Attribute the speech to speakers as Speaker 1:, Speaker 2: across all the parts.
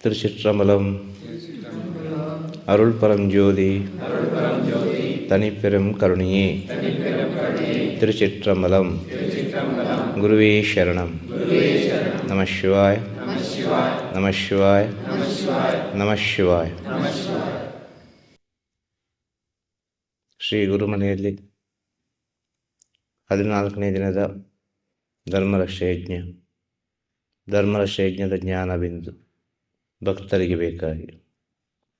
Speaker 1: திருச்சிற்றம்பலம் அருள் பரஞ்சோதி தனிப்பெரும் கருணையே திருச்சிற்றம்பலம் குருவே சரணம் நம சிவாய் நம சிவாய் நம ಶಿವಾಯ ಶ್ರೀ ಗುರುಮನೆಯಲ್ಲಿ ಹದಿನಾಲ್ಕನೇ ದಿನದ ಧರ್ಮರಕ್ಷ ಯಜ್ಞ ಧರ್ಮರಕ್ಷ ಯಜ್ಞದ ಜ್ಞಾನಬಿಂದು ಭಕ್ತರಿಗೆ ಬೇಕಾಗಿ,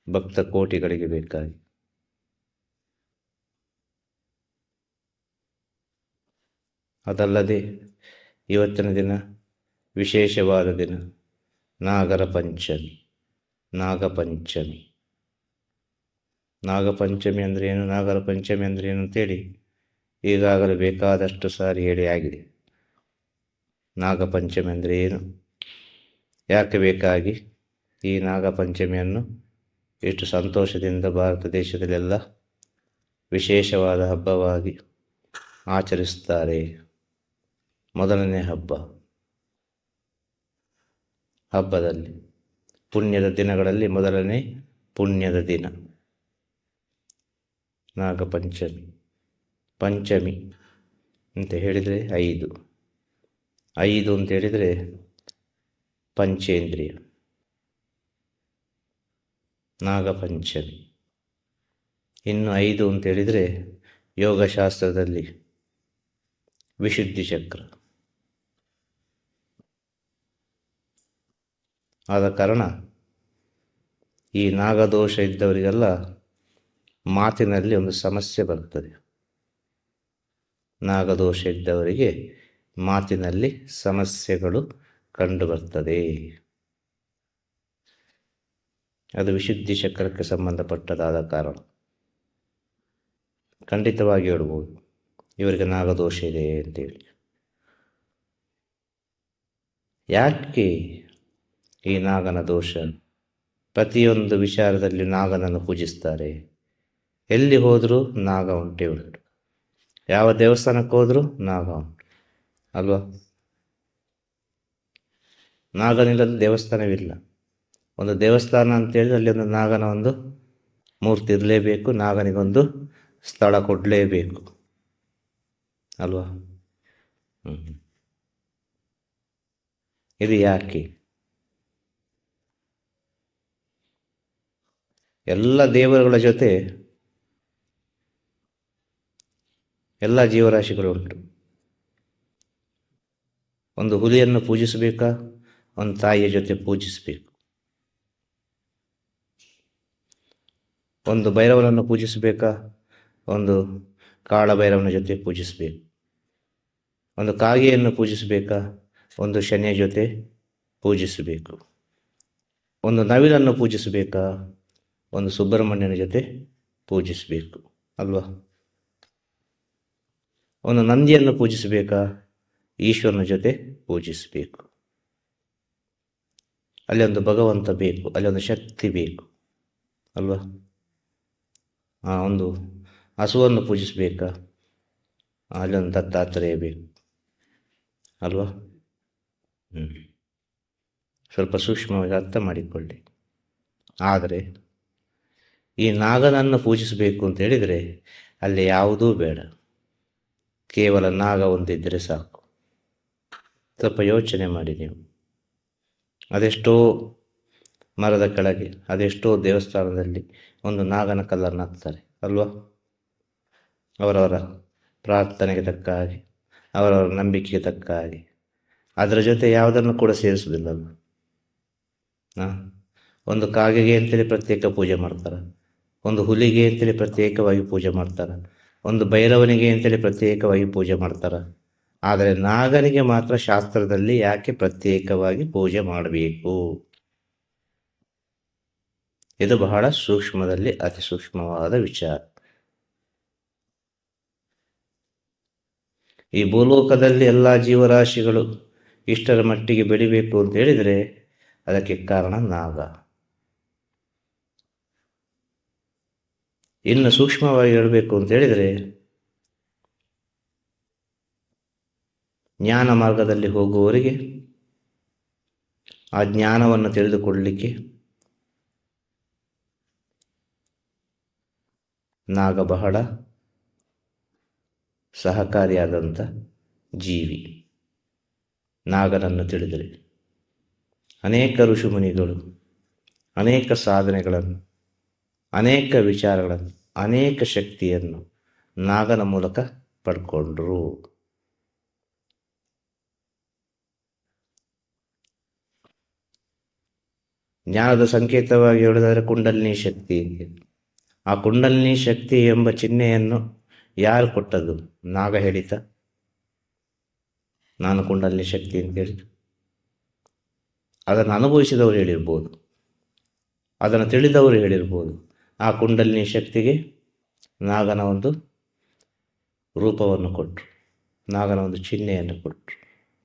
Speaker 1: ಭಕ್ತ ಕೋಟಿಗಳಿಗೆ ಬೇಕಾಗಿ. ಅದಲ್ಲದೆ ಇವತ್ತಿನ ದಿನ, ವಿಶೇಷವಾದ ದಿನ, ನಾಗರ ಪಂಚಮಿ ನಾಗಪಂಚಮಿ ನಾಗಪಂಚಮಿ ಅಂದರೆ ಏನು? ನಾಗರ ಪಂಚಮಿ ಅಂದರೆ ಏನು ಅಂತೇಳಿ ಈಗಾಗಲೇ ಬೇಕಾದಷ್ಟು ಸಾರಿ ಹೇಳಿ ಆಗಿದೆ. ನಾಗಪಂಚಮಿ ಅಂದರೆ ಏನು? ಯಾಕೆ ಬೇಕಾಗಿ? ಈ ನಾಗಪಂಚಮಿಯನ್ನು ಎಷ್ಟು ಸಂತೋಷದಿಂದ ಭಾರತ ದೇಶದಲ್ಲೆಲ್ಲ ವಿಶೇಷವಾದ ಹಬ್ಬವಾಗಿ ಆಚರಿಸುತ್ತಾರೆ. ಮೊದಲನೇ ಹಬ್ಬ. ಹಬ್ಬದಲ್ಲಿ ಪುಣ್ಯದ ದಿನಗಳಲ್ಲಿ ಮೊದಲನೇ ಪುಣ್ಯದ ದಿನ. ನಾಗಪಂಚಮಿ. ಪಂಚಮಿ ಅಂತ ಹೇಳಿದರೆ ಐದು. ಐದು ಅಂತ ಹೇಳಿದರೆ ಪಂಚೇಂದ್ರಿಯ. ನಾಗಪಂಚಮಿ. ಇನ್ನು ಐದು ಅಂತ ಹೇಳಿದರೆ ಯೋಗಶಾಸ್ತ್ರದಲ್ಲಿ ವಿಶುದ್ಧಿ ಚಕ್ರ. ಆದ ಕಾರಣ ಈ ನಾಗದೋಷ ಇದ್ದವರಿಗೆಲ್ಲ ಮಾತಿನಲ್ಲಿ ಒಂದು ಸಮಸ್ಯೆ ಬರುತ್ತದೆ. ನಾಗದೋಷ ಇದ್ದವರಿಗೆ ಮಾತಿನಲ್ಲಿ ಸಮಸ್ಯೆಗಳು ಕಂಡುಬರ್ತದೆ ಅದು ವಿಶುದ್ಧಿ ಚಕ್ರಕ್ಕೆ ಸಂಬಂಧಪಟ್ಟದಾದ ಕಾರಣ. ಖಂಡಿತವಾಗಿ ಹೇಳ್ಬೋದು ಇವರಿಗೆ ನಾಗದೋಷ ಇದೆ ಅಂತೇಳಿ. ಯಾಕೆ ಈ ನಾಗನ ದೋಷ? ಪ್ರತಿಯೊಂದು ವಿಚಾರದಲ್ಲಿ ನಾಗನನ್ನು ಪೂಜಿಸ್ತಾರೆ. ಎಲ್ಲಿ ಹೋದರೂ ನಾಗ ಉಂಟು. ಯಾವ ದೇವಸ್ಥಾನಕ್ಕೆ ಹೋದರೂ ನಾಗ ಉಂಟು. ಅಲ್ವಾ? ನಾಗನಿಲ್ಲದ ದೇವಸ್ಥಾನವಿಲ್ಲ. ಒಂದು ದೇವಸ್ಥಾನ ಅಂತೇಳಿದ್ರೆ ಅಲ್ಲಿ ಒಂದು ನಾಗನ ಒಂದು ಮೂರ್ತಿ ಇರಲೇಬೇಕು, ನಾಗನಿಗೊಂದು ಸ್ಥಳ ಕೊಡಲೇಬೇಕು. ಅಲ್ವಾ? ಇದು ಯಾಕೆ? ಎಲ್ಲ ದೇವರುಗಳ ಜೊತೆ ಎಲ್ಲ ಜೀವರಾಶಿಗಳು ಉಂಟು. ಒಂದು ಹುಲಿಯನ್ನು ಪೂಜಿಸಬೇಕಾ? ಒಂದು ತಾಯಿಯ ಜೊತೆ ಪೂಜಿಸಬೇಕು. ಒಂದು ಭೈರವನನ್ನು ಪೂಜಿಸಬೇಕಾ? ಒಂದು ಕಾಳ ಭೈರವನ ಜೊತೆ ಪೂಜಿಸಬೇಕು. ಒಂದು ಕಾಗೆಯನ್ನು ಪೂಜಿಸಬೇಕಾ? ಒಂದು ಶನಿಯ ಜೊತೆ ಪೂಜಿಸಬೇಕು. ಒಂದು ನವಿಲನ್ನು ಪೂಜಿಸಬೇಕಾ? ಒಂದು ಸುಬ್ರಹ್ಮಣ್ಯನ ಜೊತೆ ಪೂಜಿಸಬೇಕು. ಅಲ್ವಾ? ಒಂದು ನಂದಿಯನ್ನು ಪೂಜಿಸಬೇಕಾ? ಈಶ್ವರನ ಜೊತೆ ಪೂಜಿಸಬೇಕು. ಅಲ್ಲಿ ಒಂದು ಭಗವಂತ ಬೇಕು, ಅಲ್ಲಿ ಒಂದು ಶಕ್ತಿ ಬೇಕು. ಅಲ್ವಾ? ಒಂದು ಹಸುವನ್ನು ಪೂಜಿಸಬೇಕಾ? ಅಲ್ಲೊಂದು ದತ್ತಾತ್ರೇಯ ಬೇಕು. ಅಲ್ವಾ? ಹ್ಞೂ ಸ್ವಲ್ಪ ಸೂಕ್ಷ್ಮವಾಗಿ ಅರ್ಥ ಮಾಡಿಕೊಳ್ಳಿ. ಆದರೆ ಈ ನಾಗನನ್ನು ಪೂಜಿಸಬೇಕು ಅಂತ ಹೇಳಿದರೆ ಅಲ್ಲಿ ಯಾವುದೂ ಬೇಡ. ಕೇವಲ ನಾಗ ಒಂದಿದ್ದರೆ ಸಾಕು. ಸ್ವಲ್ಪ ಯೋಚನೆ ಮಾಡಿ ನೀವು. ಅದೆಷ್ಟೋ ಮರದ ಕೆಳಗೆ, ಅದೆಷ್ಟೋ ದೇವಸ್ಥಾನದಲ್ಲಿ ಒಂದು ನಾಗನ ಕಲ್ಲನ್ನು ಹಾಕ್ತಾರೆ ಅಲ್ವಾ? ಅವರವರ ಪ್ರಾರ್ಥನೆಗೆ ತಕ್ಕ ಹಾಗೆ, ಅವರವರ ನಂಬಿಕೆಗೆ ತಕ್ಕ ಹಾಗೆ. ಅದರ ಜೊತೆ ಯಾವುದನ್ನು ಕೂಡ ಸೇರಿಸುವುದಿಲ್ಲ ಹಾಂ ಒಂದು ಕಾಗೆಗೆ ಅಂತೇಳಿ ಪ್ರತ್ಯೇಕ ಪೂಜೆ ಮಾಡ್ತಾರೆ, ಒಂದು ಹುಲಿಗೆ ಅಂತೇಳಿ ಪ್ರತ್ಯೇಕವಾಗಿ ಪೂಜೆ ಮಾಡ್ತಾರೆ, ಒಂದು ಭೈರವನಿಗೆ ಅಂತೇಳಿ ಪ್ರತ್ಯೇಕವಾಗಿ ಪೂಜೆ ಮಾಡ್ತಾರೆ. ಆದರೆ ನಾಗನಿಗೆ ಮಾತ್ರ ಶಾಸ್ತ್ರದಲ್ಲಿ ಯಾಕೆ ಪ್ರತ್ಯೇಕವಾಗಿ ಪೂಜೆ ಮಾಡಬೇಕು? ಇದು ಬಹಳ ಸೂಕ್ಷ್ಮದಲ್ಲಿ ಅತಿ ಸೂಕ್ಷ್ಮವಾದ ವಿಚಾರ. ಈ ಭೂಲೋಕದಲ್ಲಿ ಎಲ್ಲ ಜೀವರಾಶಿಗಳು ಇಷ್ಟರ ಮಟ್ಟಿಗೆ ಬೆಳಿಬೇಕು ಅಂತ ಹೇಳಿದರೆ ಅದಕ್ಕೆ ಕಾರಣ ನಾಗ. ಇನ್ನು ಸೂಕ್ಷ್ಮವಾಗಿ ಹೇಳಬೇಕು ಅಂತ ಹೇಳಿದರೆ ಜ್ಞಾನ ಮಾರ್ಗದಲ್ಲಿ ಹೋಗುವವರಿಗೆ ಆ ಜ್ಞಾನವನ್ನು ತಿಳಿದುಕೊಳ್ಳಲಿಕ್ಕೆ ನಾಗ ಬಹಳ ಸಹಕಾರಿಯಾದಂಥ ಜೀವಿ. ನಾಗನನ್ನು ತಿಳಿದರೆ ಅನೇಕ ಋಷಿಮುನಿಗಳು, ಅನೇಕ ಸಾಧನೆಗಳನ್ನು, ಅನೇಕ ವಿಚಾರಗಳನ್ನು, ಅನೇಕ ಶಕ್ತಿಯನ್ನು ನಾಗನ ಮೂಲಕ ಪಡ್ಕೊಂಡ್ರು. ಜ್ಞಾನದ ಸಂಕೇತವಾಗಿ ಹೇಳಿದರೆ ಕುಂಡಲಿನಿ ಶಕ್ತಿ. ಆ ಕುಂಡಲಿನಿ ಶಕ್ತಿ ಎಂಬ ಚಿಹ್ನೆಯನ್ನು ಯಾರು ಕೊಟ್ಟದ್ದು? ನಾಗ ಹೇಳಿತ. ನಾನು ಕುಂಡಲಿನಿ ಶಕ್ತಿ ಅಂತ ಹೇಳಿ ಅದನ್ನು ಅನುಭವಿಸಿದವರು ಹೇಳಿರ್ಬೋದು. ಅದನ್ನು ತಿಳಿದವರು ಹೇಳಿರ್ಬೋದು. ಆ ಕುಂಡಲಿನಿ ಶಕ್ತಿಗೆ ನಾಗನ ಒಂದು ರೂಪವನ್ನು ಕೊಟ್ಟರು ನಾಗನ ಒಂದು ಚಿಹ್ನೆಯನ್ನು ಕೊಟ್ಟರು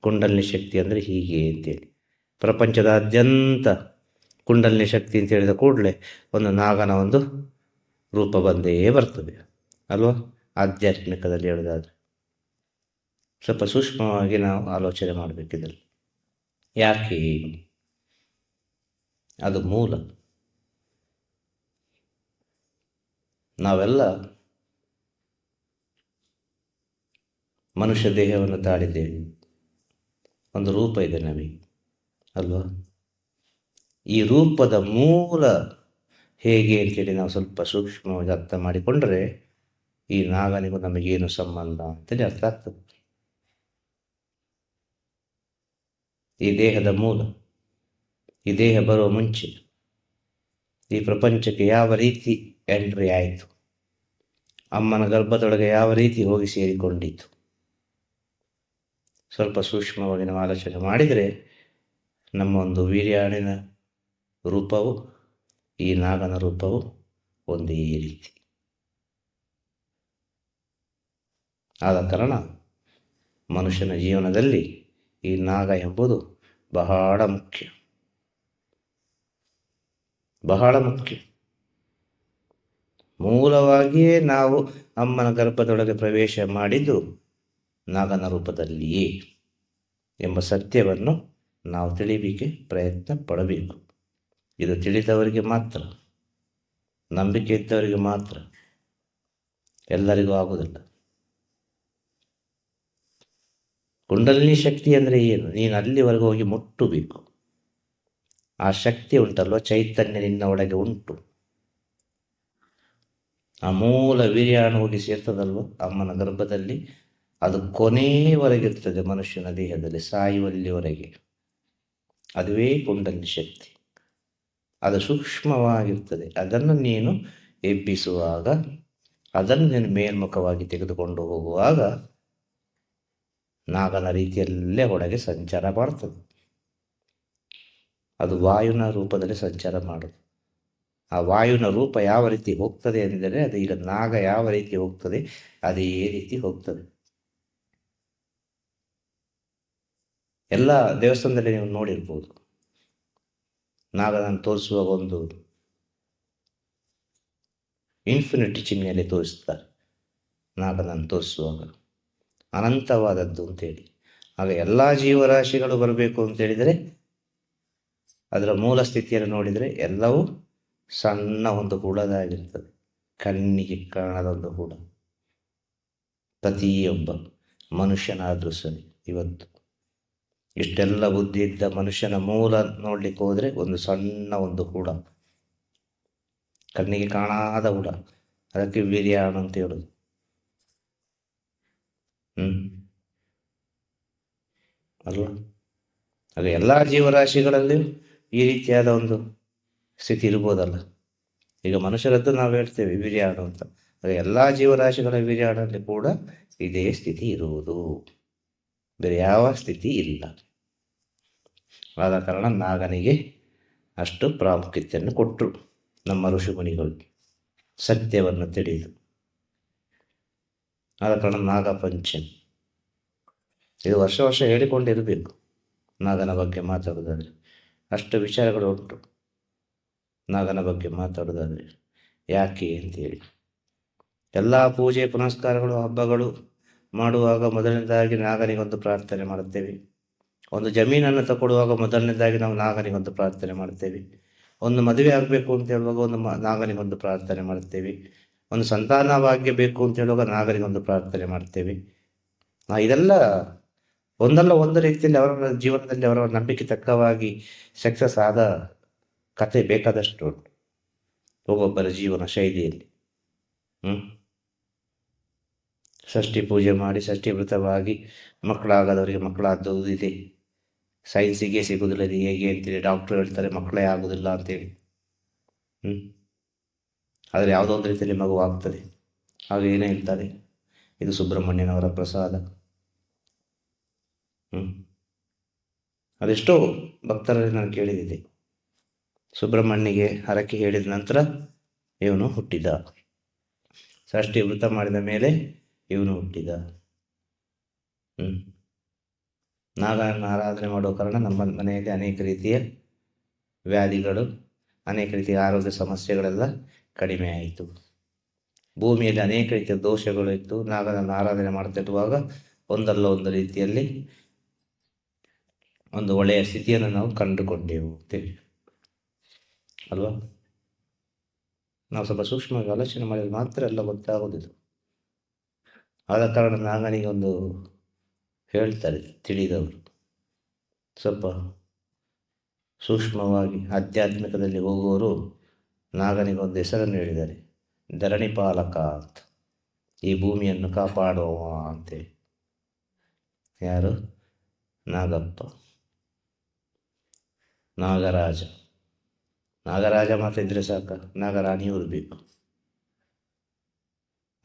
Speaker 1: ಕುಂಡಲಿನಿ ಶಕ್ತಿ ಅಂದರೆ ಹೀಗೆ ಅಂತೇಳಿ. ಪ್ರಪಂಚದಾದ್ಯಂತ ಕುಂಡಲಿನಿ ಶಕ್ತಿ ಅಂತ ಹೇಳಿದ ಕೂಡಲೇ ಒಂದು ನಾಗನ ಒಂದು ರೂಪ ಬಂದೇ ಬರ್ತದೆ, ಅಲ್ವಾ? ಆಧ್ಯಾತ್ಮಿಕದಲ್ಲಿ ಹೇಳೋದಾದ್ರೆ. ಸ್ವಲ್ಪ ಸೂಕ್ಷ್ಮವಾಗಿ ನಾವು ಆಲೋಚನೆ ಮಾಡಬೇಕಿದ್ರಲ್ಲಿ ಯಾಕೆ? ಅದು ಮೂಲ. ನಾವೆಲ್ಲ ಮನುಷ್ಯ ದೇಹವನ್ನು ತಾಳಿದ್ದೇವೆ. ಒಂದು ರೂಪ ಇದೆ ನಮಗೆ, ಅಲ್ವಾ? ಈ ರೂಪದ ಮೂಲ ಹೇಗೆ ಅಂತೇಳಿ ನಾವು ಸ್ವಲ್ಪ ಸೂಕ್ಷ್ಮವಾಗಿ ಅರ್ಥ ಮಾಡಿಕೊಂಡ್ರೆ ಈ ನಾಗನಿಗೂ ನಮಗೇನು ಸಂಬಂಧ ಅಂತೇಳಿ ಅರ್ಥ ಆಗ್ತದೆ. ಈ ದೇಹದ ಮೂಲ, ಈ ದೇಹ ಬರುವ ಮುಂಚೆ, ಈ ಪ್ರಪಂಚಕ್ಕೆ ಯಾವ ರೀತಿ ಎಂಟ್ರಿ ಆಯಿತು, ಅಮ್ಮನ ಗರ್ಭದೊಳಗೆ ಯಾವ ರೀತಿ ಹೋಗಿ ಸೇರಿಕೊಂಡಿತು ಸ್ವಲ್ಪ ಸೂಕ್ಷ್ಮವಾಗಿ ನಾವು ಆಲೋಚನೆ ಮಾಡಿದರೆ ನಮ್ಮ ಒಂದು ವೀರ್ಯಾಣಿನ ರೂಪವು ಈ ನಾಗನ ರೂಪವು ಒಂದೇ ರೀತಿ. ಆದ ಕಾರಣ ಮನುಷ್ಯನ ಜೀವನದಲ್ಲಿ ಈ ನಾಗ ಎಂಬುದು ಬಹಳ ಮುಖ್ಯ. ಬಹಳ ಮುಖ್ಯ. ಮೂಲವಾಗಿಯೇ ನಾವು ಅಮ್ಮನ ಗರ್ಭದೊಳಗೆ ಪ್ರವೇಶ ಮಾಡಿದ್ದು ನಾಗನ ರೂಪದಲ್ಲಿಯೇ ಎಂಬ ಸತ್ಯವನ್ನು ನಾವು ತಿಳಿಯಲಿಕ್ಕೆ ಪ್ರಯತ್ನ ಪಡಬೇಕು. ಇದು ತಿಳಿದವರಿಗೆ ಮಾತ್ರ, ನಂಬಿಕೆ ಇದ್ದವರಿಗೆ ಮಾತ್ರ, ಎಲ್ಲರಿಗೂ ಆಗುವುದಿಲ್ಲ. ಕುಂಡಲಿನಿ ಶಕ್ತಿ ಅಂದರೆ ಏನು? ನೀನು ಅಲ್ಲಿವರೆಗೂ ಹೋಗಿ ಮುಟ್ಟಬೇಕು. ಆ ಶಕ್ತಿ ಉಂಟಲ್ವ? ಚೈತನ್ಯ ನಿನ್ನ ಒಳಗೆ ಉಂಟು. ಆ ಮೂಲ ವೀರ್ಯಾಣು ಹೋಗಿ ಸೇರ್ತದಲ್ವ? ಅಮ್ಮನ ಗರ್ಭದಲ್ಲಿ. ಅದು ಕೊನೆಯವರೆಗಿರ್ತದೆ ಮನುಷ್ಯನ ದೇಹದಲ್ಲಿ, ಸಾಯುವಲ್ಲಿವರೆಗೆ. ಅದುವೇ ಕುಂಡಲಿನಿ ಶಕ್ತಿ. ಅದು ಸೂಕ್ಷ್ಮವಾಗಿರ್ತದೆ. ಅದನ್ನು ನೀನು ಎಬ್ಬಿಸುವಾಗ, ಅದನ್ನು ನೀನು ಮೇಲ್ಮುಖವಾಗಿ ತೆಗೆದುಕೊಂಡು ಹೋಗುವಾಗ ನಾಗನ ರೀತಿಯಲ್ಲೇ ಒಳಗೆ ಸಂಚಾರ ಮಾಡ್ತದೆ. ಅದು ವಾಯುನ ರೂಪದಲ್ಲಿ ಸಂಚಾರ ಮಾಡುದು. ಆ ವಾಯುನ ರೂಪ ಯಾವ ರೀತಿ ಹೋಗ್ತದೆ ಎಂದರೆ, ಅದು ಈಗ ನಾಗ ಯಾವ ರೀತಿ ಹೋಗ್ತದೆ, ಅದೇ ರೀತಿ ಹೋಗ್ತದೆ. ಎಲ್ಲ ದೇವಸ್ಥಾನದಲ್ಲಿ ನೀವು ನೋಡಿರ್ಬೋದು. ನಾಗನನ್ನು ತೋರಿಸುವ ಒಂದು ಇನ್ಫಿನಿಟಿ ಚಿಹ್ನೆಯಲ್ಲಿ ತೋರಿಸ್ತಾರೆ. ನಾಗನನ್ನು ತೋರಿಸುವಾಗ ಅನಂತವಾದದ್ದು ಅಂತೇಳಿ ಆಗ ಎಲ್ಲ ಜೀವರಾಶಿಗಳು ಬರಬೇಕು ಅಂತೇಳಿದರೆ ಅದರ ಮೂಲ ಸ್ಥಿತಿಯನ್ನು ನೋಡಿದರೆ ಎಲ್ಲವೂ ಸಣ್ಣ ಒಂದು ಹುಳದಾಗಿರ್ತದೆ. ಕಣ್ಣಿಗೆ ಕಾಣದ ಒಂದು ಹುಳ. ಪ್ರತಿಯೊಬ್ಬ ಮನುಷ್ಯನಾದರೂ ಸರಿ, ಇವತ್ತು ಇಷ್ಟೆಲ್ಲ ಬುದ್ಧಿ ಇದ್ದ ಮನುಷ್ಯನ ಮೂಲ ನೋಡಲಿಕ್ಕೆ ಹೋದರೆ ಒಂದು ಸಣ್ಣ ಒಂದು ಹುಳ ಕಣ್ಣಿಗೆ ಕಾಣಾದ ಹುಳ ಅದಕ್ಕೆ ವೀರ್ಯಾಣ ಅಂತ ಹೇಳೋದು. ಹ್ಮ್. ಅಲ್ವಾ? ಹಾಗೆ ಎಲ್ಲ ಜೀವರಾಶಿಗಳಲ್ಲಿ ಈ ರೀತಿಯಾದ ಒಂದು ಸ್ಥಿತಿ ಇರ್ಬೋದಲ್ಲ. ಈಗ ಮನುಷ್ಯರದ್ದು ನಾವು ಹೇಳ್ತೇವೆ ವೀರ್ಯಾಣು ಅಂತ. ಹಾಗೆ ಎಲ್ಲ ಜೀವರಾಶಿಗಳ ವೀರ್ಯಾಣಲ್ಲಿ ಕೂಡ ಇದೇ ಸ್ಥಿತಿ ಇರುವುದು. ಬೇರೆ ಯಾವ ಸ್ಥಿತಿ ಇಲ್ಲ. ಆದ ಕಾರಣ ನಾಗನಿಗೆ ಅಷ್ಟು ಪ್ರಾಮುಖ್ಯತೆಯನ್ನು ಕೊಟ್ಟರು ನಮ್ಮ ಋಷಿಮುನಿಗಳು. ಸತ್ಯವನ್ನು ತಿಳಿದು. ಆದ ಕಾರಣ ನಾಗಪಂಚಮಿ. ಇದು ವರ್ಷ ವರ್ಷ ಹೇಳಿಕೊಂಡಿರಬೇಕು. ನಾಗನ ಬಗ್ಗೆ ಮಾತಾಡೋದಾದರೆ ಅಷ್ಟು ವಿಚಾರಗಳು ಉಂಟು. ನಾಗನ ಬಗ್ಗೆ ಮಾತಾಡೋದಾದರೆ ಯಾಕೆ ಅಂತೇಳಿ. ಎಲ್ಲ ಪೂಜೆ ಪುನಸ್ಕಾರಗಳು ಹಬ್ಬಗಳು ಮಾಡುವಾಗ ಮೊದಲನೇದಾಗಿ ನಾಗನಿಗೊಂದು ಪ್ರಾರ್ಥನೆ ಮಾಡುತ್ತೇವೆ. ಒಂದು ಜಮೀನನ್ನು ತಗೊಳ್ಳುವಾಗ ಮೊದಲನೇದಾಗಿ ನಾವು ನಾಗನಿಗೊಂದು ಪ್ರಾರ್ಥನೆ ಮಾಡ್ತೇವೆ ಒಂದು ಮದುವೆ ಆಗಬೇಕು ಅಂತ ಹೇಳುವಾಗ ಒಂದು ನಾಗನಿಗೊಂದು ಪ್ರಾರ್ಥನೆ ಮಾಡ್ತೇವೆ ಒಂದು ಸಂತಾನ ಭಾಗ್ಯ ಬೇಕು ಅಂತ ಹೇಳುವಾಗ ನಾಗನಿಗೊಂದು ಪ್ರಾರ್ಥನೆ ಮಾಡ್ತೇವೆ ಇದೆಲ್ಲ ಒಂದಲ್ಲ ಒಂದು ರೀತಿಯಲ್ಲಿ ಅವರ ಜೀವನದಲ್ಲಿ ಅವರ ನಂಬಿಕೆ ತಕ್ಕವಾಗಿ ಸಕ್ಸಸ್ ಆದ ಕತೆ ಬೇಕಾದಷ್ಟು ಉಂಟು. ಒಬ್ಬೊಬ್ಬರ ಜೀವನ ಶೈಲಿಯಲ್ಲಿ. ಹ್ಮ್? ಷಷ್ಠಿ ಪೂಜೆ ಮಾಡಿ, ಷಷ್ಠಿ ವೃತವಾಗಿ ಮಕ್ಕಳಾಗದವರಿಗೆ ಮಕ್ಕಳಾದದ್ದು ಇದೆ. ಸೈನ್ಸಿಗೆ ಸಿಗುವುದಿಲ್ಲ ಅದು ಹೇಗೆ ಅಂತೇಳಿ ಡಾಕ್ಟ್ರು ಹೇಳ್ತಾರೆ, ಮಕ್ಕಳೇ ಆಗೋದಿಲ್ಲ ಅಂತೇಳಿ. ಹ್ಞೂ ಆದರೆ ಯಾವುದೋ ಒಂದು ರೀತಿಯಲ್ಲಿ ಮಗು ಆಗ್ತದೆ. ಆಗ ಏನೇ ಹೇಳ್ತಾರೆ. ಇದು ಸುಬ್ರಹ್ಮಣ್ಯನವರ ಪ್ರಸಾದ. ಹ್ಞೂ ಅದೆಷ್ಟೋ ಭಕ್ತರಲ್ಲಿ ನಾನು ಕೇಳಿದ್ದೆ ಸುಬ್ರಹ್ಮಣ್ಯಗೆ ಹರಕೆ ಹೇಳಿದ ನಂತರ ಇವನು ಹುಟ್ಟಿದ. ಷಷ್ಠಿ ವೃತ ಮಾಡಿದ ಮೇಲೆ ಇವನು ಹುಟ್ಟಿದ. ಹ್ಮ್? ನಾಗರನ್ನು ಆರಾಧನೆ ಮಾಡುವ ಕಾರಣ ನಮ್ಮ ಮನೆಯಲ್ಲಿ ಅನೇಕ ರೀತಿಯ ವ್ಯಾಧಿಗಳು, ಅನೇಕ ರೀತಿಯ ಆರೋಗ್ಯ ಸಮಸ್ಯೆಗಳೆಲ್ಲ ಕಡಿಮೆ ಆಯಿತು. ಭೂಮಿಯಲ್ಲಿ ಅನೇಕ ರೀತಿಯ ದೋಷಗಳು ಇತ್ತು. ನಾಗನನ್ನು ಆರಾಧನೆ ಮಾಡ್ತಿರುವಾಗ ಒಂದಲ್ಲ ಒಂದು ರೀತಿಯಲ್ಲಿ ಒಂದು ಒಳ್ಳೆಯ ಸ್ಥಿತಿಯನ್ನು ನಾವು ಕಂಡುಕೊಂಡೆವು ಅಲ್ವಾ? ನಾವು ಸ್ವಲ್ಪ ಸೂಕ್ಷ್ಮವಾಗಿ ಆಲೋಚನೆ ಮಾಡಿದ್ರೆ ಮಾತ್ರ ಎಲ್ಲ ಗೊತ್ತಾಗೋದಿಲ್ಲ ಆದ ಕಾರಣ ನಾಗನಿಗೆ ಒಂದು ಹೇಳ್ತಾರೆ, ತಿಳಿದವರು. ಸ್ವಲ್ಪ ಸೂಕ್ಷ್ಮವಾಗಿ ಆಧ್ಯಾತ್ಮಿಕದಲ್ಲಿ ಹೋಗುವವರು ನಾಗನಿಗೊಂದು ಹೆಸರನ್ನು ಹೇಳಿದ್ದಾರೆ. ಧರಣಿ ಪಾಲಕ ಅಂತ. ಈ ಭೂಮಿಯನ್ನು ಕಾಪಾಡುವ ಅಂತೇಳಿ. ಯಾರು? ನಾಗಪ್ಪ. ನಾಗರಾಜ. ನಾಗರಾಜ ಮಾತ್ರ ಇದ್ದರೆ ಸಾಕ. ನಾಗರಾಣಿ ಇರಬೇಕು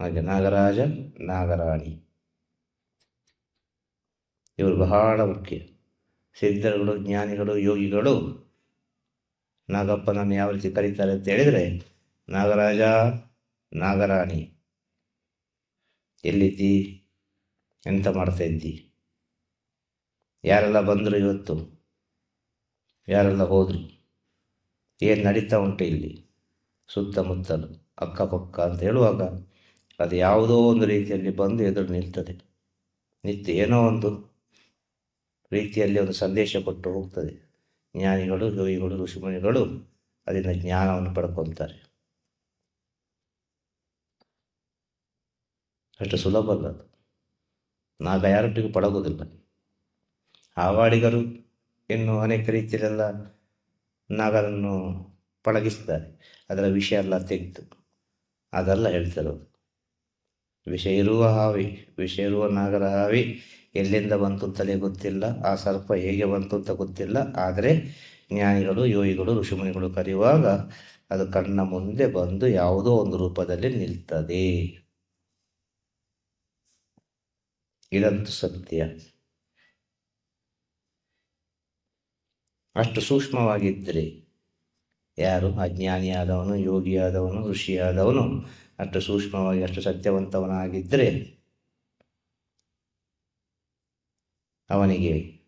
Speaker 1: ಹಾಗೆ ನಾಗರಾಜ, ನಾಗರಾಣಿ. ಇವರು ಬಹಳ ಮುಖ್ಯ. ಸಿದ್ಧರುಗಳು, ಜ್ಞಾನಿಗಳು, ಯೋಗಿಗಳು. ನಾಗಪ್ಪನನ್ನು ಯಾವ ರೀತಿ ಕರೀತಾರೆ ಅಂತ ಹೇಳಿದರೆ, ನಾಗರಾಜ, ನಾಗರಾಣಿ. ಎಲ್ಲಿದ್ದಿ? ಎಂತ ಮಾಡ್ತಾ ಇದ್ದಿ? ಯಾರೆಲ್ಲ ಬಂದರು ಇವತ್ತು? ಯಾರೆಲ್ಲ ಹೋದರು? ಏನು ನಡೀತಾ ಉಂಟು ಇಲ್ಲಿ? ಸುತ್ತಮುತ್ತಲು ಅಕ್ಕಪಕ್ಕ ಅಂತ ಹೇಳುವಾಗ ಅದು ಯಾವುದೋ ಒಂದು ರೀತಿಯಲ್ಲಿ ಬಂದು ಎದುರು ನಿಲ್ತದೆ. ನಿತ್ಯ ಏನೋ ಒಂದು ರೀತಿಯಲ್ಲಿ ಒಂದು ಸಂದೇಶ ಕೊಟ್ಟು ಹೋಗ್ತದೆ. ಜ್ಞಾನಿಗಳು, ಯೋಗಿಗಳು, ಋಷಿಮುನಿಗಳು ಅದರಿಂದ ಜ್ಞಾನವನ್ನು ಪಡ್ಕೊತಾರೆ. ಅಷ್ಟು ಸುಲಭ ಅಲ್ಲ ಅದು. ನಾಗ ಯಾರೊಟ್ಟಿಗೂ ಪಡಗೋದಿಲ್ಲ ಆವಾಡಿಗರು ಇನ್ನು ಅನೇಕ ರೀತಿಯಲ್ಲೆಲ್ಲ ನಾಗರನ್ನು ಪಳಗಿಸ್ತಾರೆ. ಅದರ ವಿಷಯ ಎಲ್ಲ ತೆಗೆದು. ಅದೆಲ್ಲ ಹೇಳ್ತಿರೋದು ವಿಷಯ ಇರುವ ಹಾವಿ ವಿಷಯ ಇರುವ ನಾಗರ ಹಾವಿ ಎಲ್ಲಿಂದ ಬಂತು ಅಂತಲೇ ಗೊತ್ತಿಲ್ಲ, ಆ ಸರ್ಪ ಹೇಗೆ ಬಂತು ಅಂತ ಗೊತ್ತಿಲ್ಲ. ಆದರೆ ಜ್ಞಾನಿಗಳು, ಯೋಗಿಗಳು, ಋಷಿಮುನಿಗಳು ಕರೆಯುವಾಗ ಅದು ಕಣ್ಣ ಮುಂದೆ ಬಂದು ಯಾವುದೋ ಒಂದು ರೂಪದಲ್ಲಿ ನಿಲ್ತದೆ. ಇದಂತೂ ಸತ್ಯ. ಅಷ್ಟು ಸೂಕ್ಷ್ಮವಾಗಿದ್ದರೆ ಯಾರು? ಅಜ್ಞಾನಿಯಾದವನು ಯೋಗಿಯಾದವನು, ಋಷಿಯಾದವನು ಅಷ್ಟು ಸೂಕ್ಷ್ಮವಾಗಿ, ಅಷ್ಟು ಸತ್ಯವಂತವನಾಗಿದ್ದರೆ ಅವನಿಗೆ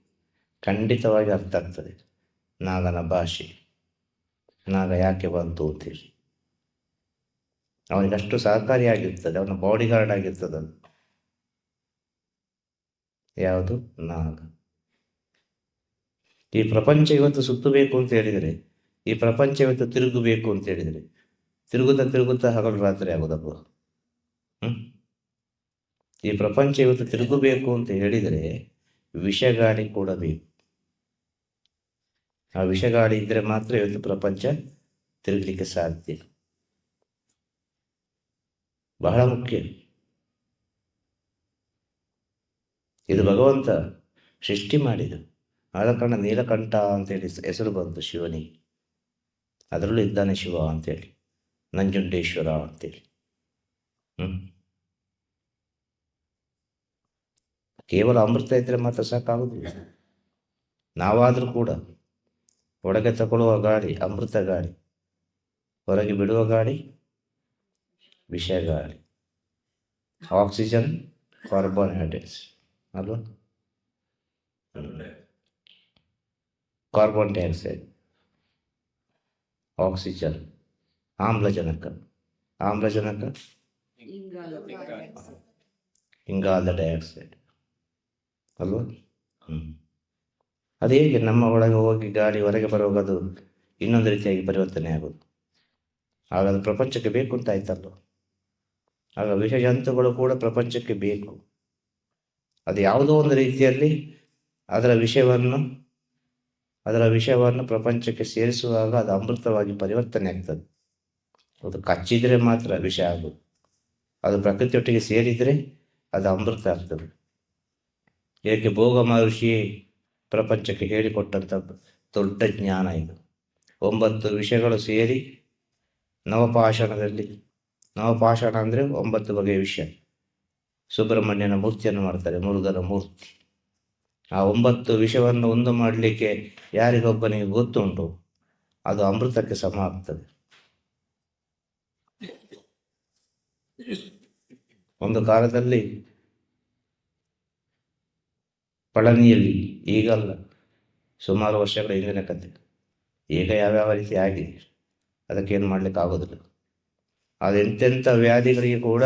Speaker 1: ಖಂಡಿತವಾಗಿ ಅರ್ಥ ಆಗ್ತದೆ. ನಾಗನ ಭಾಷೆ, ನಾಗ ಯಾಕೆ ಬಂತು ಅಂತೇಳಿ. ಅವನಿಗಷ್ಟು ಸಹಕಾರಿಯಾಗಿರ್ತದೆ, ಅವನ ಬಾಡಿ ಗಾರ್ಡ್ ಆಗಿರ್ತದೆ ಯಾವುದು? ನಾಗ. ಈ ಪ್ರಪಂಚ ಇವತ್ತು ಸುತ್ತಬೇಕು ಅಂತ ಹೇಳಿದರೆ, ಈ ಪ್ರಪಂಚ ಇವತ್ತು ತಿರುಗಬೇಕು ಅಂತ ಹೇಳಿದರೆ, ತಿರುಗುತ್ತಾ ತಿರುಗುತ್ತಾ ಹಗಲು ರಾತ್ರಿ ಆಗೋದಪ್ಪ. ಹ್ಮ್? ಈ ಪ್ರಪಂಚ ಇವತ್ತು ತಿರುಗಬೇಕು ಅಂತ ಹೇಳಿದರೆ ವಿಷಗಾಡಿ ಕೂಡ ಬೇಕು. ಆ ವಿಷಗಾಳಿ ಇದ್ರೆ ಮಾತ್ರ ಇವತ್ತು ಪ್ರಪಂಚ ತಿರುಗಲಿಕ್ಕೆ ಸಾಧ್ಯ. ಬಹಳ ಮುಖ್ಯ. ಇದು ಭಗವಂತ ಸೃಷ್ಟಿ ಮಾಡಿದ ಆದ ಕಾರಣ ನೀಲಕಂಠ ಅಂತೇಳಿ ಹೆಸರು ಬಂತು ಶಿವನಿಗೆ. ಅದರಲ್ಲೂ ಇದ್ದಾನೆ ಶಿವ ಅಂತೇಳಿ. ನಂಜುಂಡೇಶ್ವರ ಅಂತೇಳಿ. ಹ್ಮ್. ಕೇವಲ ಅಮೃತ ಇದ್ರೆ ಮಾತ್ರ ಸಾಕಾಗುದಿಲ್ಲ ನಾವಾದರೂ ಕೂಡ ಒಳಗೆ ತಗೊಳ್ಳುವ ಗಾಳಿ ಅಮೃತ ಗಾಳಿ ಹೊರಗೆ ಬಿಡುವ ಗಾಳಿ ವಿಷ ಗಾಳಿ ಆಕ್ಸಿಜನ್ ಕಾರ್ಬೋಹೈಡ್ರೇಟ್ಸ್ ಅಲ್ವಾ? ಕಾರ್ಬನ್ ಡೈಆಕ್ಸೈಡ್ ಆಕ್ಸಿಜನ್ ಆಮ್ಲಜನಕ ಆಮ್ಲಜನಕ ಇಂಗಾಲದ ಡೈಆಕ್ಸೈಡ್. ಅಲ್ವಾ? ಅದು ಹೇಗೆ ನಮ್ಮ ಒಳಗೆ ಹೋಗಿ ಗಾಳಿ ಹೊರಗೆ ಬರುವಾಗ ಅದು ಇನ್ನೊಂದು ರೀತಿಯಾಗಿ ಪರಿವರ್ತನೆ ಆಗೋದು. ಆಗ ಅದು ಪ್ರಪಂಚಕ್ಕೆ ಬೇಕು ಅಂತ ಆಯ್ತಲ್ಲ ಆಗ ವಿಷ ಜಂತುಗಳು ಕೂಡ ಪ್ರಪಂಚಕ್ಕೆ ಬೇಕು. ಅದು ಯಾವುದೋ ಒಂದು ರೀತಿಯಲ್ಲಿ ಅದರ ವಿಷಯವನ್ನು ಅದರ ವಿಷಯವನ್ನು ಪ್ರಪಂಚಕ್ಕೆ ಸೇರಿಸುವಾಗ ಅದು ಅಮೃತವಾಗಿ ಪರಿವರ್ತನೆ ಆಗ್ತದೆ. ಅದು ಕಚ್ಚಿದರೆ ಮಾತ್ರ ವಿಷ ಆಗೋದು. ಅದು ಪ್ರಕೃತಿಯೊಟ್ಟಿಗೆ ಸೇರಿದರೆ ಅದು ಅಮೃತ ಆಗ್ತದೆ. ಇದಕ್ಕೆ ಭೋಗ ಮಹರ್ಷಿ ಪ್ರಪಂಚಕ್ಕೆ ಹೇಳಿಕೊಟ್ಟಂಥ ದೊಡ್ಡ ಜ್ಞಾನ ಇದು. ಒಂಬತ್ತು ವಿಷಯಗಳು ಸೇರಿ ನವಪಾಷಾಣದಲ್ಲಿ, ನವಪಾಷಾಣ ಅಂದರೆ ಒಂಬತ್ತು ಬಗೆಯ ವಿಷಯ. ಸುಬ್ರಹ್ಮಣ್ಯನ ಮೂರ್ತಿಯನ್ನು ಮಾಡ್ತಾರೆ ಮುರುಘನ ಮೂರ್ತಿ. ಆ ಒಂಬತ್ತು ವಿಷಯವನ್ನು ಒಂದು ಮಾಡಲಿಕ್ಕೆ ಯಾರಿಗೊಬ್ಬನಿಗೆ ಗೊತ್ತುಂಟು, ಅದು ಅಮೃತಕ್ಕೆ ಸಮ ಆಗ್ತದೆ. ಒಂದು ಕಾಲದಲ್ಲಿ ಪಳನಿಯಲ್ಲಿ ಈಗಲ್ಲ ಸುಮಾರು ವರ್ಷಗಳ ಹಿಂದಿನ ಕತೆ. ಈಗ ಯಾವ್ಯಾವ ರೀತಿ ಆಗಿದೆ? ಅದಕ್ಕೇನು ಮಾಡ್ಲಿಕ್ಕೆ ಆಗೋದಿಲ್ಲ. ಅದೆಂತೆಂಥ ವ್ಯಾಧಿಗಳಿಗೆ ಕೂಡ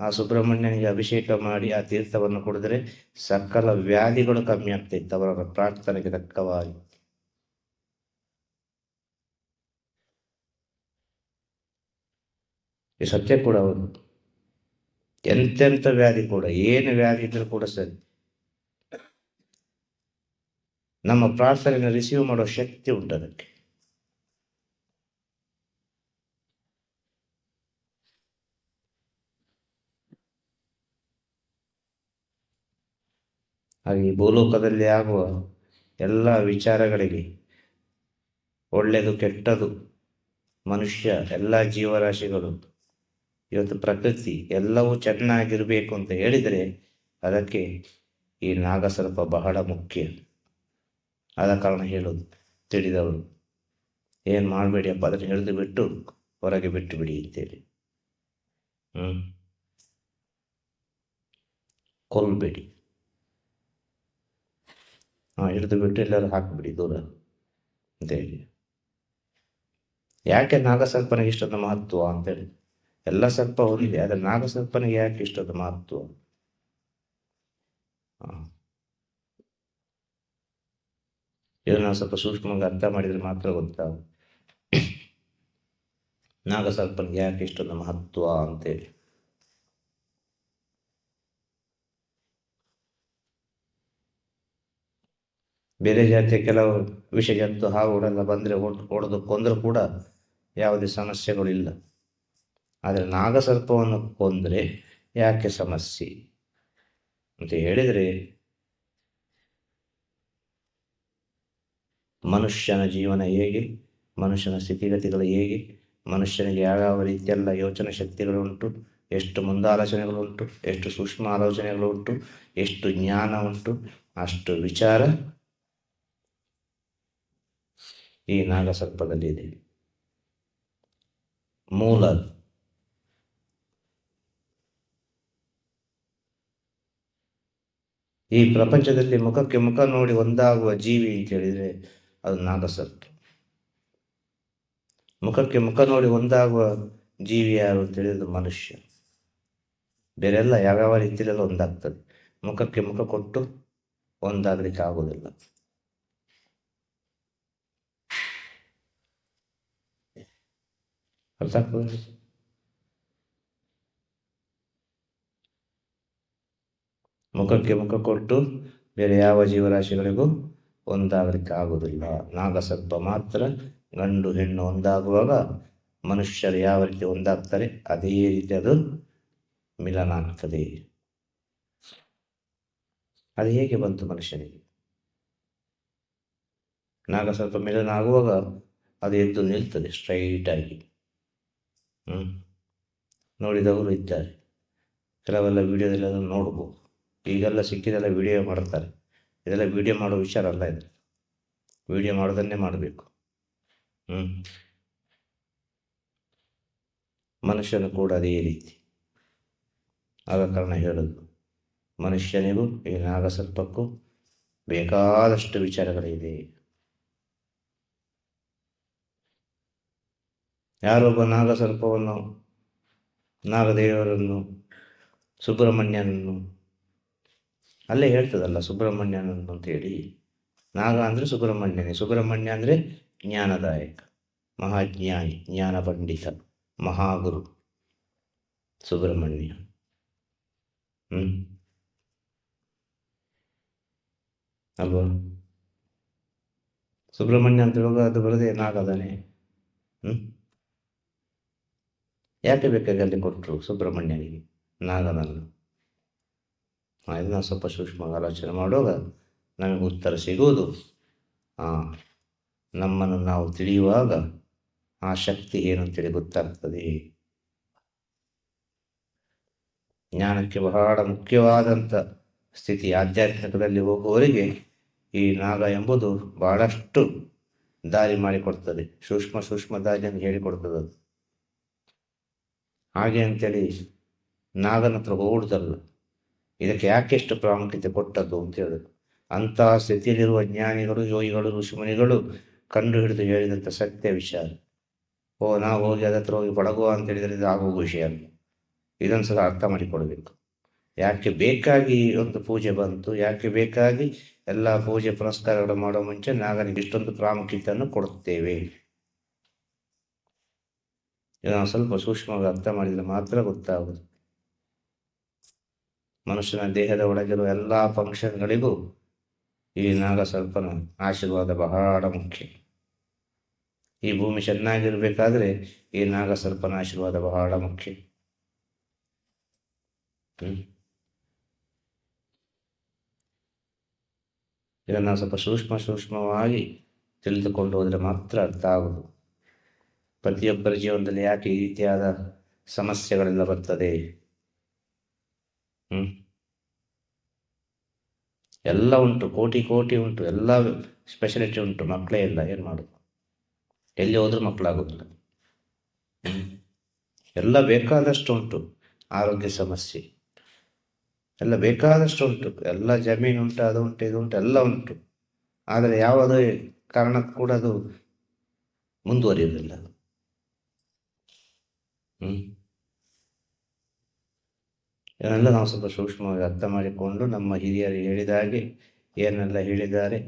Speaker 1: ಆ ಸುಬ್ರಹ್ಮಣ್ಯನಿಗೆ ಅಭಿಷೇಕ ಮಾಡಿ ಆ ತೀರ್ಥವನ್ನು ಕುಡಿದ್ರೆ ಸಕಲ ವ್ಯಾಧಿಗಳು ಕಮ್ಮಿ ಆಗ್ತಿತ್ತು ಅವರ ಪ್ರಾರ್ಥನೆಗೆ ತಕ್ಕವಾಗಿ. ಈ ಸತ್ಯ ಕೂಡ ಅವರು ಎಂತೆಂಥ ವ್ಯಾಧಿ ಕೂಡ, ಏನು ವ್ಯಾಧಿ ಇದ್ರೂ ಕೂಡ ಸರಿ. ನಮ್ಮ ಪ್ರಾರ್ಥನೆಯನ್ನು ರಿಸೀವ್ ಮಾಡೋ ಶಕ್ತಿ ಉಂಟು ಅದಕ್ಕೆ. ಹಾಗೆ ಈ ಭೂಲೋಕದಲ್ಲಿ ಆಗುವ ಎಲ್ಲ ವಿಚಾರಗಳಿಗೆ ಒಳ್ಳೆಯದು ಕೆಟ್ಟದು ಮನುಷ್ಯ ಎಲ್ಲ ಜೀವರಾಶಿಗಳು ಇವತ್ತು ಪ್ರಕೃತಿ ಎಲ್ಲವೂ ಚೆನ್ನಾಗಿರಬೇಕು ಅಂತ ಹೇಳಿದರೆ ಅದಕ್ಕೆ ಈ ನಾಗಸರ್ಪ ಬಹಳ ಮುಖ್ಯ. ಆದ ಕಾರಣ ಹೇಳೋದು ತಿಳಿದವರು ಏನು ಮಾಡಬೇಡಿ ಅಪ್ಪ ಅದನ್ನು ಹಿಡಿದು ಬಿಟ್ಟು ಹೊರಗೆ ಬಿಟ್ಟು ಬಿಡಿ ಅಂತೇಳಿ. ಹ್ಞೂ ಕೊಲ್ಬೇಡಿ. ಹಾಂ ಹಿಡಿದು ಬಿಟ್ಟು ಎಲ್ಲರೂ ಹಾಕಿಬಿಡಿ ದೂರ ಅಂತೇಳಿ. ಯಾಕೆ ನಾಗಸರ್ಪನಿಗೆ ಇಷ್ಟದ ಮಹತ್ವ ಅಂತೇಳಿ. ಎಲ್ಲ ಸರ್ಪ ಹೊಂದಿದೆ ಆದರೆ ನಾಗಸರ್ಪನಿಗೆ ಯಾಕೆ ಇಷ್ಟದ ಮಹತ್ವ? ಹಾಂ. ಇದನ್ನು ಸ್ವಲ್ಪ ಸೂಕ್ಷ್ಮವಾಗಿ ಅರ್ಥ ಮಾಡಿದರೆ ಮಾತ್ರ ಗೊತ್ತಾಗ ನಾಗಸರ್ಪನಿಗೆ ಯಾಕೆ ಇಷ್ಟೊಂದು ಮಹತ್ವ ಅಂತೇಳಿ. ಬೇರೆ ಜಾತಿಯ ಕೆಲವು ವಿಷ ಜಂತು ಹಾವುಗಳೆಲ್ಲ ಬಂದರೆ ಹೊಡೆದು ಕೊಂದರೂ ಕೂಡ ಯಾವುದೇ ಸಮಸ್ಯೆಗಳಿಲ್ಲ. ಆದರೆ ನಾಗಸರ್ಪವನ್ನು ಕೊಂದರೆ ಯಾಕೆ ಸಮಸ್ಯೆ? ಅಂತ ಹೇಳಿದರೆ ಮನುಷ್ಯನ ಜೀವನ ಹೇಗೆ, ಮನುಷ್ಯನ ಸ್ಥಿತಿಗತಿಗಳು ಹೇಗೆ, ಮನುಷ್ಯನಿಗೆ ಯಾವ್ಯಾವ ರೀತಿಯೆಲ್ಲ ಯೋಚನೆ ಶಕ್ತಿಗಳುಂಟು ಎಷ್ಟು ಮುಂದಾಲೋಚನೆಗಳುಂಟು ಎಷ್ಟು ಸೂಕ್ಷ್ಮ ಆಲೋಚನೆಗಳು ಉಂಟು, ಎಷ್ಟು ಜ್ಞಾನ ಉಂಟು, ಅಷ್ಟು ವಿಚಾರ ಈ ನಾಗಸರ್ಪದಲ್ಲಿದೆ ಮೂಲ. ಈ ಪ್ರಪಂಚದಲ್ಲಿ ಮುಖಕ್ಕೆ ಮುಖ ನೋಡಿ ಒಂದಾಗುವ ಜೀವಿ ಅಂತ ಹೇಳಿದ್ರೆ ಅದು ಮುಖಕ್ಕೆ ಮುಖ ನೋಡಿ ಒಂದಾಗುವ ಜೀವಿ ಯಾರು ಅಂತ ಹೇಳಿದ್ರು ಮನುಷ್ಯ. ಬೇರೆಲ್ಲ ಯಾವ್ಯಾವ ರೀತಿಯಲ್ಲೆಲ್ಲ ಒಂದಾಗ್ತದೆ. ಮುಖಕ್ಕೆ ಮುಖ ಕೊಟ್ಟು ಒಂದಾಗಲಿಕ್ಕೆ ಆಗೋದಿಲ್ಲ. ಅರ್ಥ ಆಗ್ತದೆ? ಮುಖಕ್ಕೆ ಮುಖ ಕೊಟ್ಟು ಬೇರೆ ಯಾವ ಜೀವರಾಶಿಗಳಿಗೂ ಒಂದಾಗಲಿಕ್ಕೆ ಆಗುವುದಿಲ್ಲ. ನಾಗಸರ್ಪ ಮಾತ್ರ ಗಂಡು ಹೆಣ್ಣು ಒಂದಾಗುವಾಗ ಮನುಷ್ಯರು ಯಾವ ರೀತಿ ಒಂದಾಗ್ತಾರೆ ಅದೇ ರೀತಿ ಅದು ಮಿಲನ ಆಗ್ತದೆ. ಅದು ಹೇಗೆ ಬಂತು ಮನುಷ್ಯನಿಗೆ? ನಾಗಸರ್ಪ ಮಿಲನ ಆಗುವಾಗ ಅದು ಎದ್ದು ನಿಲ್ತದೆ ಸ್ಟ್ರೈಟ್ ಆಗಿ. ಹ್ಞೂ ನೋಡಿದವರು ಇದ್ದಾರೆ. ಕೆಲವೆಲ್ಲ ವಿಡಿಯೋದಲ್ಲಿ ಅದನ್ನು ನೋಡ್ಬೋದು. ಈಗೆಲ್ಲ ಸಿಕ್ಕಿದೆಲ್ಲ ವಿಡಿಯೋ ಮಾಡ್ತಾರೆ. ಇದೆಲ್ಲ ವಿಡಿಯೋ ಮಾಡೋ ವಿಚಾರ ಅಲ್ಲ ಇದು. ವಿಡಿಯೋ ಮಾಡೋದನ್ನೇ ಮಾಡಬೇಕು. ಹ್ಞೂ ಮನುಷ್ಯನು ಕೂಡ ಅದೇ ರೀತಿ. ಆಗ ಕಾರಣ ಹೇಳೋದು. ಮನುಷ್ಯನಿಗೂ, ಈ ನಾಗಸರ್ಪಕ್ಕೂ ಬೇಕಾದಷ್ಟು ವಿಚಾರಗಳಿದೆ. ಯಾರೊಬ್ಬ ನಾಗಸರ್ಪವನ್ನು, ನಾಗದೇವರನ್ನು, ಸುಬ್ರಹ್ಮಣ್ಯನನ್ನು ಅಲ್ಲೇ ಹೇಳ್ತದಲ್ಲ ಸುಬ್ರಹ್ಮಣ್ಯನನ್ನು ಅಂತೇಳಿ ನಾಗ ಅಂದರೆ ಸುಬ್ರಹ್ಮಣ್ಯನೇ. ಸುಬ್ರಹ್ಮಣ್ಯ ಅಂದರೆ ಜ್ಞಾನದಾಯಕ, ಮಹಾಜ್ಞಾನಿ ಜ್ಞಾನ ಪಂಡಿತ ಮಹಾಗುರು ಸುಬ್ರಹ್ಮಣ್ಯ. ಹ್ಞೂ ಅಲ್ವಾ? ಸುಬ್ರಹ್ಮಣ್ಯ ಅಂತ ಹೇಳುವಾಗ ಅದು ಬರದೆ ನಾಗದಾನೆ ಹ್ಞೂ ಯಾಕೆ ಬೇಕಾಗಿ ಅಲ್ಲಿ ಕೊಟ್ಟರು ಸುಬ್ರಹ್ಮಣ್ಯನಿಗೆ? ನಾಗನನ್ನು. ಇದು ನಾವು ಸ್ವಲ್ಪ ಸೂಕ್ಷ್ಮ ಆಲೋಚನೆ ಮಾಡುವಾಗ ನಮಗೆ ಉತ್ತರ ಸಿಗುವುದು. ನಮ್ಮನ್ನು ನಾವು ತಿಳಿಯುವಾಗ ಆ ಶಕ್ತಿ ಏನು ಅಂತೇಳಿ ಗೊತ್ತಾಗ್ತದೆ. ಜ್ಞಾನಕ್ಕೆ ಬಹಳ ಮುಖ್ಯವಾದಂಥ ಸ್ಥಿತಿ ಆಧ್ಯಾತ್ಮಿಕದಲ್ಲಿ ಹೋಗುವವರಿಗೆ ಈ ನಾಗ ಎಂಬುದು ಬಹಳಷ್ಟು ದಾರಿ ಮಾಡಿಕೊಡ್ತದೆ. ಸೂಕ್ಷ್ಮ ಸೂಕ್ಷ್ಮ ದಾರಿಯನ್ನು ಹೇಳಿಕೊಡ್ತದೆ ಅದು. ಹಾಗೆ ಅಂತೇಳಿ ನಾಗನ ಹತ್ರ ಓಡುದಲ್ಲ ಇದಕ್ಕೆ ಯಾಕೆ ಎಷ್ಟು ಪ್ರಾಮುಖ್ಯತೆ ಕೊಟ್ಟದ್ದು ಅಂತ ಹೇಳಿದ್ರು. ಅಂತಹ ಸ್ಥಿತಿಯಲ್ಲಿರುವ ಜ್ಞಾನಿಗಳು, ಯೋಗಿಗಳು, ಋಷಿಮುನಿಗಳು ಕಂಡು ಹಿಡಿದು ಹೇಳಿದಂಥ ಸತ್ಯ ವಿಷಯ ಓ, ನಾವು ಹೋಗಿ ಅದ ಹತ್ರ ಹೋಗಿ ಪಡಗುವ ಅಂತ ಹೇಳಿದರೆ ಇದು ಆಗುವ ವಿಷಯ ಅಲ್ಲ. ಇದೊಂದು ಸಲ ಅರ್ಥ ಮಾಡಿಕೊಡಬೇಕು ಯಾಕೆ ಬೇಕಾಗಿ ಒಂದು ಪೂಜೆ ಬಂತು, ಯಾಕೆ ಬೇಕಾಗಿ ಎಲ್ಲ ಪೂಜೆ ಪುರಸ್ಕಾರಗಳು ಮಾಡೋ ಮುಂಚೆ ನಾಗನಿಗೆ ಇಷ್ಟೊಂದು ಪ್ರಾಮುಖ್ಯತೆಯನ್ನು ಕೊಡುತ್ತೇವೆ? ಇದನ್ನು ಸ್ವಲ್ಪ ಸೂಕ್ಷ್ಮವಾಗಿ ಅರ್ಥ ಮಾಡಿದರೆ ಮಾತ್ರ ಗೊತ್ತಾಗುವುದು. ಮನುಷ್ಯನ ದೇಹದ ಒಳಗಿರುವ ಎಲ್ಲ ಫಂಕ್ಷನ್ಗಳಿಗೂ ಈ ನಾಗ ಸ್ವಲ್ಪನ ಆಶೀರ್ವಾದ ಬಹಳ ಮುಖ್ಯ. ಈ ಭೂಮಿ ಚೆನ್ನಾಗಿರಬೇಕಾದ್ರೆ ಈ ನಾಗ ಸ್ವಲ್ಪನ ಆಶೀರ್ವಾದ ಬಹಳ ಮುಖ್ಯ. ಇದನ್ನು ಸ್ವಲ್ಪ ಸೂಕ್ಷ್ಮ ಸೂಕ್ಷ್ಮವಾಗಿ ತಿಳಿದುಕೊಂಡು ಹೋದರೆ ಮಾತ್ರ ಅರ್ಥ ಆಗುವುದು. ಪ್ರತಿಯೊಬ್ಬರ ಜೀವನದಲ್ಲಿ ಯಾಕೆ ಈ ರೀತಿಯಾದ ಸಮಸ್ಯೆಗಳೆಲ್ಲ ಬರ್ತದೆ? ಹ್ಮ್. ಎಲ್ಲ ಉಂಟು, ಕೋಟಿ ಕೋಟಿ ಉಂಟು, ಎಲ್ಲ ಸ್ಪೆಷಲಿಟಿ ಉಂಟು ಮಕ್ಕಳೇ ಇಲ್ಲ ಏನು ಮಾಡೋದು? ಎಲ್ಲಿ ಹೋದರೂ ಮಕ್ಕಳಾಗೋದಿಲ್ಲ. ಎಲ್ಲ ಬೇಕಾದಷ್ಟು ಉಂಟು, ಆರೋಗ್ಯ ಸಮಸ್ಯೆ. ಎಲ್ಲ ಬೇಕಾದಷ್ಟು ಉಂಟು, ಎಲ್ಲ ಜಮೀನು ಉಂಟು, ಅದು ಉಂಟು, ಇದು ಉಂಟು, ಎಲ್ಲ ಉಂಟು. ಆದರೆ ಯಾವುದೇ ಕಾರಣಕ್ಕೂ ಕೂಡ ಅದು ಮುಂದುವರಿಯುವುದಿಲ್ಲ ಹ್ಮ್. ಇದನ್ನೆಲ್ಲ ನಾವು ಸ್ವಲ್ಪ ಸೂಕ್ಷ್ಮವಾಗಿ ಅರ್ಥ ಮಾಡಿಕೊಂಡು ನಮ್ಮ ಹಿರಿಯರು ಹೇಳಿದ ಹಾಗೆ ಏನೆಲ್ಲ ಹೇಳಿದ್ದಾರೆ.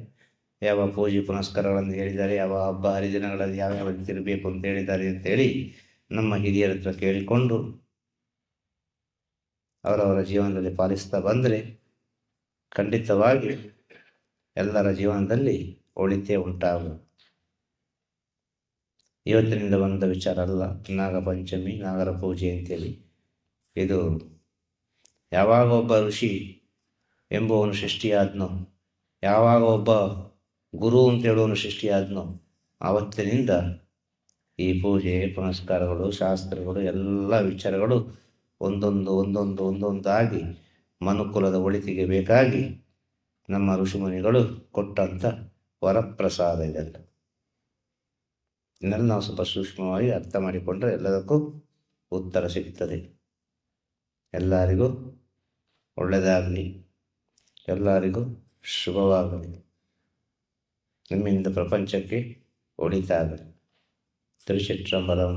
Speaker 1: ಯಾವ ಪೂಜೆ ಪುನಸ್ಕಾರಗಳನ್ನು ಹೇಳಿದ್ದಾರೆ, ಯಾವ ಹಬ್ಬ ಹರಿದಿನಗಳಲ್ಲಿ ಯಾವ್ಯಾವ ರೀತಿ ಇರಬೇಕು ಅಂತ ಹೇಳಿದ್ದಾರೆ ಅಂತೇಳಿ ನಮ್ಮ ಹಿರಿಯರ ಹತ್ರ ಕೇಳಿಕೊಂಡು ಅವರವರ ಜೀವನದಲ್ಲಿ ಪಾಲಿಸ್ತಾ ಬಂದರೆ ಖಂಡಿತವಾಗಿ ಎಲ್ಲರ ಜೀವನದಲ್ಲಿ ಒಳಿತೇ ಉಂಟಾಗುವುದು. ಇವತ್ತಿನಿಂದ ಬಂದ ವಿಚಾರ ಅಲ್ಲ. ನಾಗಪಂಚಮಿ, ನಾಗರ ಪೂಜೆ ಅಂತೇಳಿ. ಇದು ಯಾವಾಗ ಒಬ್ಬ ಋಷಿ ಎಂಬುವನು ಸೃಷ್ಟಿಯಾದ್ನೋ, ಯಾವಾಗ ಒಬ್ಬ ಗುರು ಅಂತ ಹೇಳುವನು ಸೃಷ್ಟಿಯಾದ್ನೋ, ಆವತ್ತಿನಿಂದ ಈ ಪೂಜೆ, ಪುನಸ್ಕಾರಗಳು, ಶಾಸ್ತ್ರಗಳು, ಎಲ್ಲ ವಿಚಾರಗಳು ಒಂದೊಂದು ಒಂದೊಂದು, ಒಂದೊಂದಾಗಿ ಮನುಕುಲದ ಒಳಿತಿಗೆ ಬೇಕಾಗಿ ನಮ್ಮ ಋಷಿಮುನಿಗಳು ಕೊಟ್ಟಂಥ ವರಪ್ರಸಾದ ಇದೆಲ್ಲ ಇದನ್ನೆಲ್ಲ ನಾವು ಸ್ವಲ್ಪ ಸೂಕ್ಷ್ಮವಾಗಿ ಅರ್ಥ ಮಾಡಿಕೊಂಡ್ರೆ ಎಲ್ಲದಕ್ಕೂ ಉತ್ತರ ಸಿಗ್ತದೆ. ಎಲ್ಲರಿಗೂ ಒಳ್ಳೆಯದಾಗಲಿ ಎಲ್ಲರಿಗೂ ಶುಭವಾಗಲಿ ನಿಮ್ಮಿಂದ ಪ್ರಪಂಚಕ್ಕೆ ಒಳಿತಾಗಲಿ ತಿರುಚಿಟ್ರಂಬಲಂ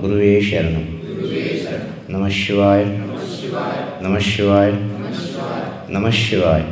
Speaker 1: ಗುರುವೇ ಶರಣಂ ನಮಃ ಶಿವಾಯ ನಮಃ ಶಿವಾಯ ನಮಃ ಶಿವಾಯ